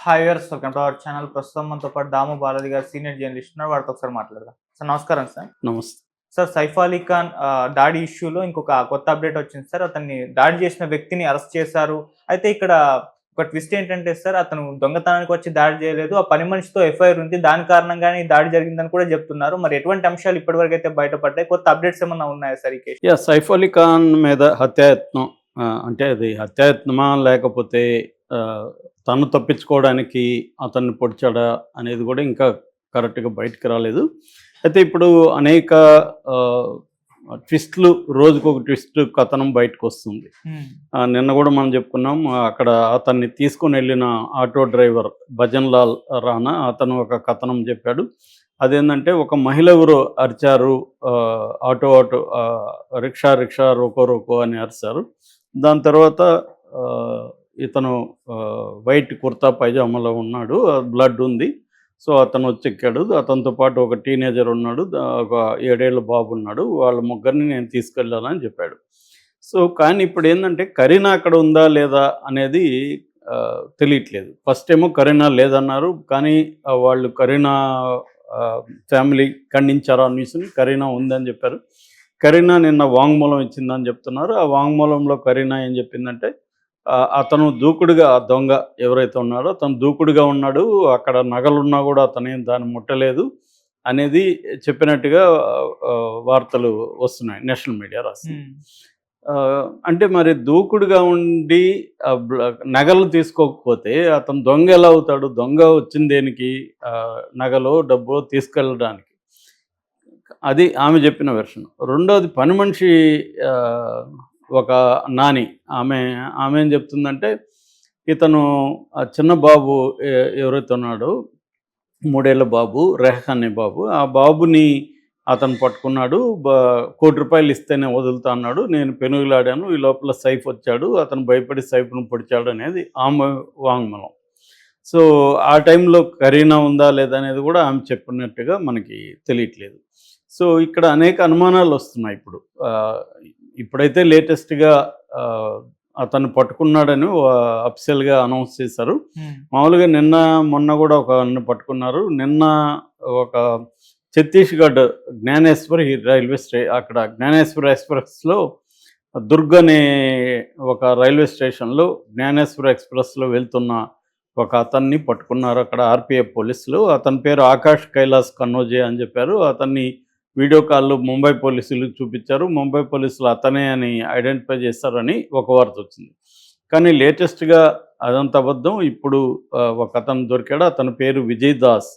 Hi viewers welcome to our channel ప్రస్తుతం మనతో పాటు దాము బాలాజీ గారు సీనియర్ జర్నలిస్ట్ ఉన్నారు. వాడితో ఒకసారి మాట్లాడదాం. సార్ నమస్కారం సార్. నమస్తే. సార్ సైఫ్ అలీ ఖాన్ దాడి ఇష్యూలో ఇంకొక కొత్త అప్డేట్ వచ్చింది సార్. అతన్ని దాడి చేసిన వ్యక్తిని అరెస్ట్ చేశారు. అయితే ఇక్కడ ఒక ట్విస్ట్ ఏంటంటే సార్ అతను దొంగతనానికి వచ్చి దాడి చేయలేదు. ఆ పని మనిషితో ఎఫ్ఐఆర్ ఉంది. దాని కారణంగానే దాడి జరిగిందని కూడా చెప్తున్నారు. మరి ఎటువంటి అంశాలు ఇప్పటివరకు అయితే బయటపడ్డాయి? కొత్త అప్డేట్స్ ఏమన్నా ఉన్నాయా సార్ ఈ కేసు సైఫ్ అలీ ఖాన్ మీద హత్యాయత్నం అంటే అది హత్యాయత్నమా లేకపోతే తను తప్పించుకోవడానికి అతన్ని పొడిచాడా అనేది కూడా ఇంకా కరెక్ట్గా బయటకు రాలేదు. అయితే ఇప్పుడు అనేక ట్విస్ట్లు రోజుకొక ట్విస్ట్ కథనం బయటకు వస్తుంది నిన్న కూడా మనం చెప్పుకున్నాం అక్కడ అతన్ని తీసుకొని వెళ్ళిన ఆటో డ్రైవర్ భజన్ లాల్ రానా అతను ఒక కథనం చెప్పాడు. అదేంటంటే ఒక మహిళ ఎవరు అరిచారు ఆటో ఆటో రిక్షా రిక్షా రోకో రోకో అని అరిచారు. దాని తర్వాత ఇతను వైట్ కుర్తా పైజామాలో ఉన్నాడు. బ్లడ్ ఉంది. సో అతను వచ్చి ఎక్కాడు. అతనితో పాటు ఒక టీనేజర్ ఉన్నాడు. ఒక ఏడేళ్ళ బాబు ఉన్నాడు. వాళ్ళ ముగ్గురిని నేను తీసుకెళ్ళాలని చెప్పాడు. సో కానీ ఇప్పుడు ఏంటంటే కరీనా అక్కడ ఉందా లేదా అనేది తెలియట్లేదు. ఫస్ట్ ఏమో కరీనా లేదన్నారు. కానీ వాళ్ళు కరీనా ఫ్యామిలీ ఖండించారు ఆ న్యూస్ని. కరీనా ఉందని చెప్పారు. కరీనా నిన్న వాంగ్మూలం ఇచ్చిందని చెప్తున్నారు. ఆ వాంగ్మూలంలో కరీనా ఏం చెప్పిందంటే అతను దూకుడుగా దొంగ ఎవరైతే ఉన్నాడో అతను దూకుడుగా ఉన్నాడు. అక్కడ నగలున్నా కూడా అతను ఏం దాన్ని ముట్టలేదు అనేది చెప్పినట్టుగా వార్తలు వస్తున్నాయి నేషనల్ మీడియా రాసింది. ఆ, అంటే మరి దూకుడుగా ఉండి నగలు తీసుకోకపోతే అతను దొంగ ఎలా అవుతాడు? దొంగ వచ్చింది దేనికి? నగలు డబ్బు తీసుకెళ్ళడానికి. అది ఆమె చెప్పిన వెర్షన్. రెండోది పని మనిషి ఒక నాని. ఆమె ఆమె ఏం చెప్తుందంటే ఇతను ఆ చిన్న బాబు ఎవరైతే ఉన్నాడో మూడేళ్ళ బాబు రెహ్ అనే బాబు ఆ బాబుని అతను పట్టుకున్నాడు బ కోటి రూపాయలు ఇస్తేనే వదులుతా అన్నాడు నేను పెనుగులాడాను ఈ లోపల సైఫ్ వచ్చాడు అతను భయపడి సైఫ్ను పొడిచాడు అనేది ఆమె వాంగ్మలం. సో ఆ టైంలో కరీనా ఉందా లేదా అనేది కూడా ఆమె చెప్పినట్టుగా మనకి తెలియట్లేదు. సో ఇక్కడ అనేక అనుమానాలు వస్తున్నాయి ఇప్పుడు. ఇప్పుడైతే లేటెస్ట్గా అతను పట్టుకున్నాడని అఫిషియల్గా అనౌన్స్ చేశారు. మామూలుగా నిన్న మొన్న కూడా ఒక పట్టుకున్నారు. నిన్న ఒక ఛత్తీస్గఢ్ జ్ఞానేశ్వరి రైల్వే స్టే అక్కడ జ్ఞానేశ్వర ఎక్స్ప్రెస్లో దుర్గ్ అనే ఒక రైల్వే స్టేషన్లో జ్ఞానేశ్వర ఎక్స్ప్రెస్లో వెళ్తున్న ఒక అతన్ని పట్టుకున్నారు. అక్కడ ఆర్పిఎఫ్ పోలీసులు. అతని పేరు ఆకాష్ కైలాస్ కన్నోజే అని చెప్పారు. అతన్ని వీడియో కాల్లో ముంబై పోలీసులు చూపించారు. ముంబై పోలీసులు అతనే అని ఐడెంటిఫై చేస్తారని ఒక వార్త వచ్చింది. కానీ లేటెస్ట్గా అదంతా అబద్ధం. ఇప్పుడు ఒక అతను దొరికాడు. అతని పేరు విజయ్ దాస్.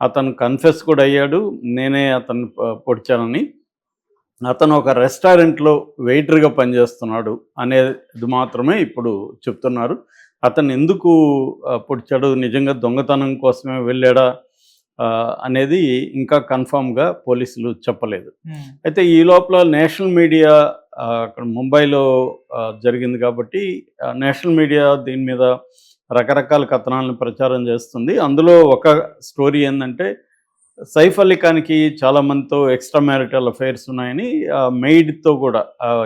అతను కన్ఫెస్ కూడా అయ్యాడు. నేనే అతను పొడిచానని. అతను ఒక రెస్టారెంట్లో వెయిటర్గా పనిచేస్తున్నాడు అనేది మాత్రమే ఇప్పుడు చెప్తున్నారు. అతను ఎందుకు పొడిచాడు? నిజంగా దొంగతనం కోసమే వెళ్ళాడా? అనేది ఇంకా కన్ఫామ్గా పోలీసులు చెప్పలేదు. అయితే ఈ లోపల నేషనల్ మీడియా అక్కడ ముంబైలో జరిగింది కాబట్టి నేషనల్ మీడియా దీని మీద రకరకాల కథనాలను ప్రచారం చేస్తుంది. అందులో ఒక స్టోరీ ఏంటంటే సైఫ్ అలీ ఖాన్కి చాలా మందితో ఎక్స్ట్రా మ్యారిటల్ అఫైర్స్ ఉన్నాయని మెయిడ్తో కూడా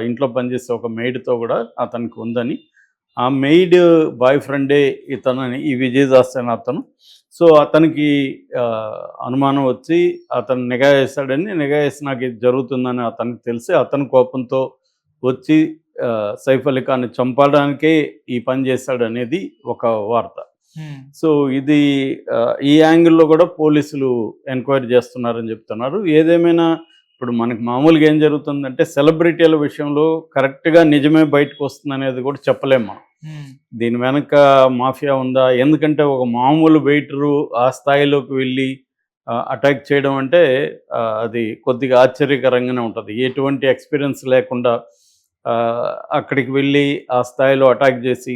ఇంట్లో పనిచేసే ఒక మెయిడ్తో కూడా అతనికి ఉందని ఆ మెయిడ్ బాయ్ ఫ్రెండే ఇతనని ఈ విజయదాస్ అని అతను. సో అతనికి అనుమానం వచ్చి అతను నిఘా వేశాడని నిఘా వేసి నాకు ఇది జరుగుతుందని అతనికి తెలిసి అతని కోపంతో వచ్చి సైఫ్ అలీ ఖాన్ని చంపడానికే ఈ పని చేశాడు అనేది ఒక వార్త. సో ఇది ఈ యాంగిల్లో కూడా పోలీసులు ఎంక్వైరీ చేస్తున్నారని చెప్తున్నారు. ఏదేమైనా ఇప్పుడు మనకి మామూలుగా ఏం జరుగుతుందంటే సెలబ్రిటీల విషయంలో కరెక్ట్గా నిజమే బయటకు వస్తుంది అనేది కూడా చెప్పలేం మనం. దీని వెనక మాఫియా ఉందా? ఎందుకంటే ఒక మామూలు వెయిటరు ఆ స్థాయిలోకి వెళ్ళి అటాక్ చేయడం అంటే అది కొద్దిగా ఆశ్చర్యకరంగానే ఉంటుంది. ఎటువంటి ఎక్స్పీరియన్స్ లేకుండా అక్కడికి వెళ్ళి ఆ స్థాయిలో అటాక్ చేసి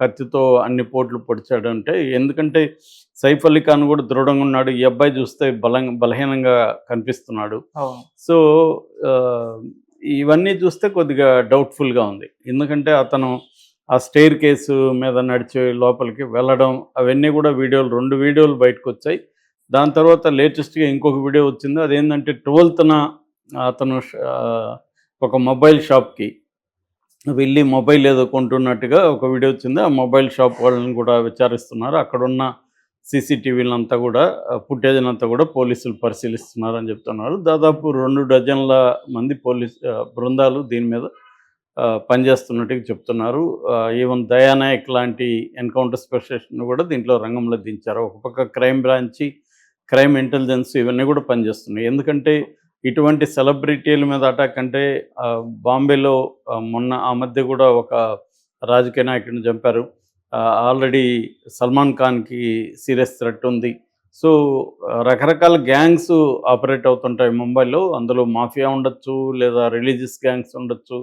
కత్తితో అన్ని పోట్లు పొడిచాడు అంటే ఎందుకంటే సైఫ్ అలీ ఖాన్ కూడా దృఢంగా ఉన్నాడు. ఈ అబ్బాయి చూస్తే బలం బలహీనంగా కనిపిస్తున్నాడు. సో ఇవన్నీ చూస్తే కొద్దిగా డౌట్ఫుల్గా ఉంది. ఎందుకంటే అతను ఆ స్టేర్ కేసు మీద నడిచే లోపలికి వెళ్ళడం అవన్నీ కూడా వీడియోలు రెండు వీడియోలు బయటకు వచ్చాయి. దాని తర్వాత లేటెస్ట్గా ఇంకొక వీడియో వచ్చింది. అదేంటంటే ట్వెల్త్న అతను ఒక మొబైల్ షాప్కి వెళ్ళి మొబైల్ ఏదో కొంటున్నట్టుగా ఒక వీడియో వచ్చింది. ఆ మొబైల్ షాప్ వాళ్ళని కూడా విచారిస్తున్నారు. అక్కడున్న సీసీటీవీలంతా కూడా ఫుటేజ్నంతా కూడా పోలీసులు పరిశీలిస్తున్నారని చెప్తున్నారు. దాదాపు రెండు డజన్ల మంది పోలీస్ బృందాలు దీని మీద పనిచేస్తున్నట్టుగా చెప్తున్నారు. ఈవెన్ దయానాయక్ లాంటి ఎన్కౌంటర్ స్పెషలిస్ట్ను కూడా దీంట్లో రంగంలో దించారు. ఒక పక్క క్రైమ్ బ్రాంచి క్రైమ్ ఇంటెలిజెన్స్ ఇవన్నీ కూడా పనిచేస్తున్నాయి. ఎందుకంటే ఇటువంటి సెలబ్రిటీల మీద అటాక్ అంటే బాంబేలో మొన్న ఆ మధ్య కూడా ఒక రాజకీయ నాయకుడిని చంపారు. ఆల్రెడీ సల్మాన్ ఖాన్కి సీరియస్ థ్రెట్ ఉంది. సో రకరకాల గ్యాంగ్స్ ఆపరేట్ అవుతుంటాయి ముంబైలో. అందులో మాఫియా ఉండొచ్చు లేదా రిలీజియస్ గ్యాంగ్స్ ఉండొచ్చు.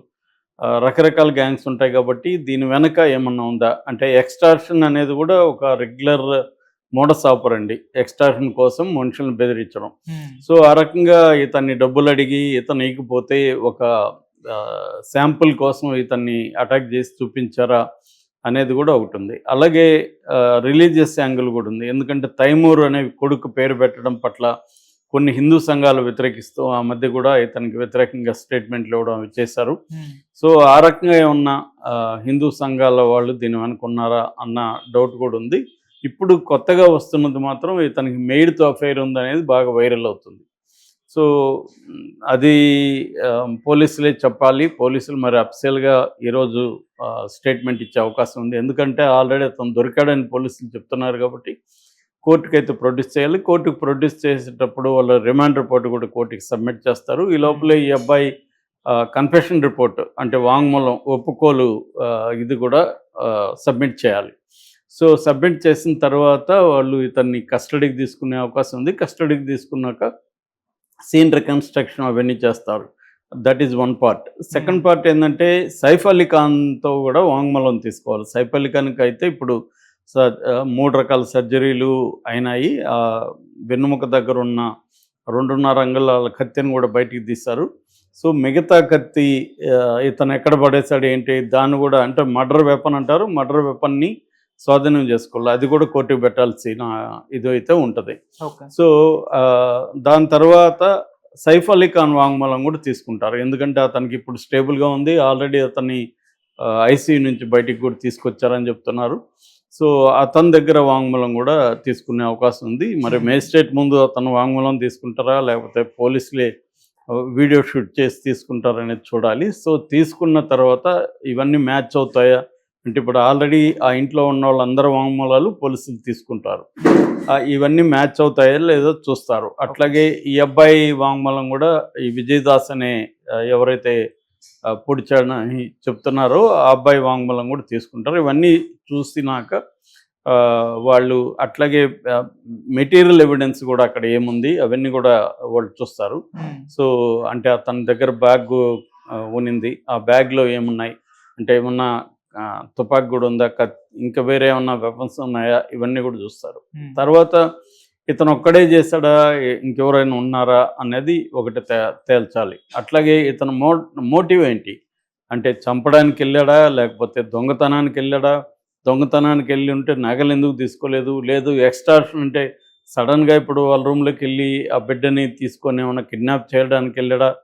రకరకాల గ్యాంగ్స్ ఉంటాయి కాబట్టి దీని వెనక ఏమన్నా ఉందా? అంటే ఎక్స్టార్షన్ అనేది కూడా ఒక రెగ్యులర్ మోడస్ ఆపరండి ఎక్స్టార్షన్ కోసం మనుషులను బెదిరించడం. సో ఆ రకంగా ఇతన్ని డబ్బులు అడిగి ఇతను ఇకపోతే ఒక శాంపుల్ కోసం ఇతన్ని అటాక్ చేసి చూపించారా అనేది కూడా ఒకటి ఉంది. అలాగే రిలీజియస్ యాంగిల్ కూడా ఉంది. ఎందుకంటే తైమూర్ అనే కొడుకు పేరు పెట్టడం పట్ల కొన్ని హిందూ సంఘాలు వ్యతిరేకిస్తూ ఆ మధ్య కూడా ఇతనికి వ్యతిరేకంగా స్టేట్మెంట్లు ఇవ్వడం అవి చేశారు సో ఆ రకంగా ఆ, హిందూ సంఘాల వాళ్ళు దీని అనుకున్నారా అన్న డౌట్ కూడా ఉంది. ఇప్పుడు కొత్తగా వస్తున్నది మాత్రం ఇతనికి మెయిడ్తో అఫైర్ ఉంది అనేది బాగా వైరల్ అవుతుంది. సో అది పోలీసులే చెప్పాలి. పోలీసులు మరి అఫిషియల్గా ఈరోజు స్టేట్మెంట్ ఇచ్చే అవకాశం ఉంది. ఎందుకంటే ఆల్రెడీ అతను దొరికాడని పోలీసులు చెప్తున్నారు కాబట్టి కోర్టుకి అయితే ప్రొడ్యూస్ చేయాలి. కోర్టుకు ప్రొడ్యూస్ చేసేటప్పుడు వాళ్ళు రిమాండ్ రిపోర్ట్ కూడా కోర్టుకి సబ్మిట్ చేస్తారు. ఈ లోపల ఈ అబ్బాయి కన్ఫెషన్ రిపోర్ట్ అంటే వాంగ్మూలం ఒప్పుకోలు ఇది కూడా సబ్మిట్ చేయాలి. సో సబ్మిట్ చేసిన తర్వాత వాళ్ళు ఇతన్ని కస్టడీకి తీసుకునే అవకాశం ఉంది. కస్టడీకి తీసుకున్నాక సీన్ రికన్స్ట్రక్షన్ అవన్నీ చేస్తారు. That is one part second part ఏంటంటే సైఫ్ అలీ ఖాన్తో కూడా వాంగ్మూలం తీసుకోవాలి. సైఫ్ అలీ ఖాన్కి అయితే ఇప్పుడు మూడు రకాల సర్జరీలు అయినాయి. ఆ వెన్నుముక దగ్గర ఉన్న రెండున్నర అంగుళాల కత్తిని కూడా బయటికి తీశారు. సో మిగతా కత్తి ఇతను ఎక్కడ పడేశాడు ఏంటి దాన్ని కూడా అంటే మర్డర్ వెపన్ అంటారు. మర్డర్ వెపన్ని స్వాధీనం చేసుకోవాలి. అది కూడా కోర్టుకు పెట్టాల్సిన ఇది అయితే ఉంటుంది. సో దాని తర్వాత సైఫ్ అలీ ఖాన్ వాంగ్మూలం కూడా తీసుకుంటారు. ఎందుకంటే అతనికి ఇప్పుడు స్టేబుల్గా ఉంది. ఆల్రెడీ అతన్ని ఐసీయూ నుంచి బయటికి కూడా తీసుకొచ్చారని చెప్తున్నారు. సో అతని దగ్గర వాంగ్మూలం కూడా తీసుకునే అవకాశం ఉంది. మరి Hmm. మేజిస్ట్రేట్ ముందు అతను వాంగ్మూలం తీసుకుంటారా? లేకపోతే పోలీసులే వీడియో షూట్ చేసి తీసుకుంటారనేది చూడాలి. సో తీసుకున్న తర్వాత ఇవన్నీ మ్యాచ్ అవుతాయా? అంటే ఇప్పుడు ఆల్రెడీ ఆ ఇంట్లో ఉన్న వాళ్ళందరూ వాంగ్మూలాలు పోలీసులు తీసుకుంటారు. ఇవన్నీ మ్యాచ్ అవుతాయో లేదో చూస్తారు. అట్లాగే ఈ అబ్బాయి వాంగ్మూలం కూడా ఈ విజయదాస్ అనే ఎవరైతే పొడిచాడని చెప్తున్నారో. ఆ అబ్బాయి వాంగ్మూలం కూడా తీసుకుంటారు. ఇవన్నీ చూసినాక వాళ్ళు అట్లాగే మెటీరియల్ ఎవిడెన్స్ కూడా అక్కడ ఏముంది అవన్నీ కూడా వాళ్ళు చూస్తారు. సో అంటే అతని దగ్గర బ్యాగ్ ఉనింది. ఆ బ్యాగ్లో ఏమున్నాయి? అంటే ఏమన్నా తుపాకీ కూడా ఉందా? ఇంకా వేరే ఏమన్నా వెపన్స్ ఉన్నాయా? ఇవన్నీ కూడా చూస్తారు. తర్వాత ఇతను ఒక్కడే చేశాడా ఇంకెవరైనా ఉన్నారా? అనేది ఒకటి తే- తేల్చాలి. అట్లాగే ఇతను మో మోటివ్ ఏంటి? అంటే చంపడానికి వెళ్ళాడా? లేకపోతే దొంగతనానికి వెళ్ళాడా? దొంగతనానికి వెళ్ళి ఉంటే నగలు ఎందుకు తీసుకోలేదు? లేదు ఎక్స్ట్రాషన్ అంటే సడన్గా ఇప్పుడు వాళ్ళ రూమ్లోకి వెళ్ళి ఆ బిడ్డని తీసుకొని ఏమైనా కిడ్నాప్ చేయడానికి వెళ్ళాడా?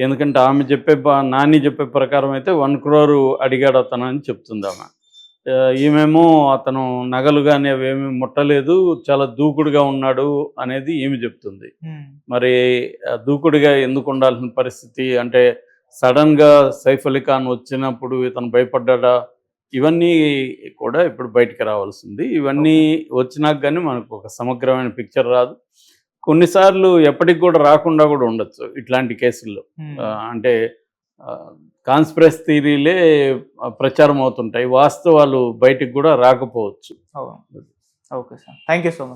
ఎందుకంటే ఆమె చెప్పే నాని చెప్పే ప్రకారం అయితే వన్ క్రోరు అడిగాడు అతను అని చెప్తుంది ఆమె. ఈమెమో అతను నగలు కానీ అవేమి ముట్టలేదు చాలా దూకుడుగా ఉన్నాడు అనేది ఈమె చెప్తుంది. మరి దూకుడుగా ఎందుకు ఉండాల్సిన పరిస్థితి అంటే సడన్గా సైఫ్ అలీ ఖాన్ వచ్చినప్పుడు ఇతను భయపడ్డా ఇవన్నీ కూడా ఇప్పుడు బయటికి రావాల్సింది. ఇవన్నీ వచ్చినాక కానీ మనకు ఒక సమగ్రమైన పిక్చర్ రాదు. కొన్నిసార్లు ఎప్పటికి కూడా రాకుండా కూడా ఉండొచ్చు ఇట్లాంటి కేసుల్లో. అంటే కాన్స్పిరస్ థీరీలే ప్రచారం అవుతుంటాయి. వాస్తవాలు బయటికి కూడా రాకపోవచ్చు. Okay sir. Thank you so much.